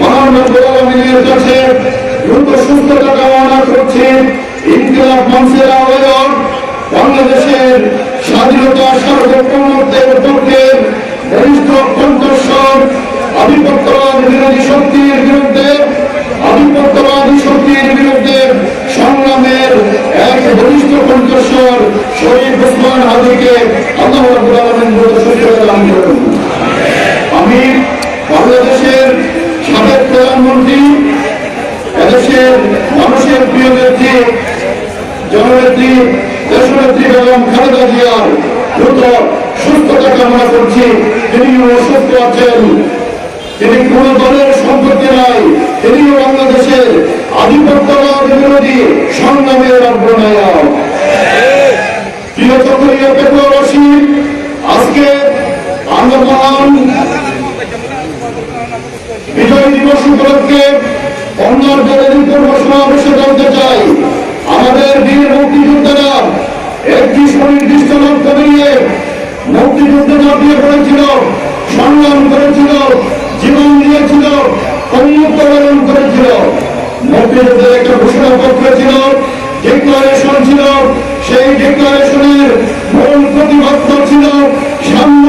মহান গোলামিনের কাছে দ্রুত সুস্থতা কামনা করছি ইনকিলাব মঞ্চের আয়োজন বাংলাদেশের স্বাধীনতা সার্বভৌমত্বের পক্ষের বরিষ্ঠ কণ্ঠস্বর, আধিপত্যবাদ বিরোধী শক্তির বিরুদ্ধে, আধিপত্যবাদী শক্তির বিরুদ্ধে সংগ্রামের এক বরিষ্ঠ কণ্ঠস্বর শহীদ ওসমান হাজিকে আল্লাহ আলামিন সুস্থতা দান করুন জননেত্রী, দেশনেত্রী বেগম খালেদা জিয়ার দ্রুত সুস্থতা কামনা করছি। তিনি অসুস্থ আছেন। তিনি কোন দলের সম্পত্তি নাই। তিনিও বাংলাদেশের আধিপত্যবাদ বিরোধী সংগ্রামের অগ্রনায়ক। প্রিয় চক্রীয় পেট্রোবাসী আজকে আমরা একটি সুনির্দিষ্ট লক্ষ্য নিয়ে মুক্তিযুদ্ধে ঝাঁপিয়ে পড়েছিল সংগ্রাম করেছিল, জীবন দিয়েছিল উন্মুক্ত বরণ করেছিল। মুক্তিযুদ্ধের একটা ঘোষণাপত্র ছিল ডিক্লারেশন ছিল, সেই ডিক্লারেশনের মূল প্রতিবদ্ধ ছিল সাম্য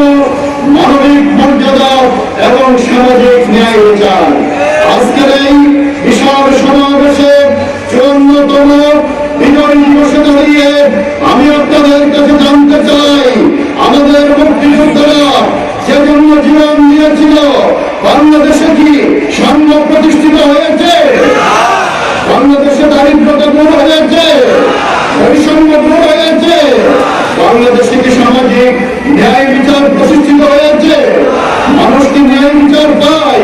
মানবিক মর্যাদা এবং সামাজিক ন্যায় বিচার আজকের এই বিশাল সমাবেশে চুয়ান্নতম বিজয় দিবসে দাঁড়িয়ে আমি আপনাদের কাছে জানতে চাই আমাদের মুক্তিযোদ্ধারা যে জন্য জীবন দিয়েছিল বাংলাদেশে কি সাম্য প্রতিষ্ঠিত হয়েছে বাংলাদেশে দারিদ্রতা দূর হয়েছে বৈষম্য দূর হয়েছে বাংলাদেশে কি সামাজিক ন্যায় বিচার প্রতিষ্ঠিত হয়েছে মানুষ কি ন্যায় বিচার পায়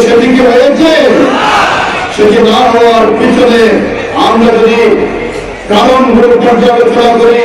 কিন্তু সেটি কি হয়েছে সেটি না হওয়ার পিছনে আমরা যদি কারণ পর্যালোচনা করি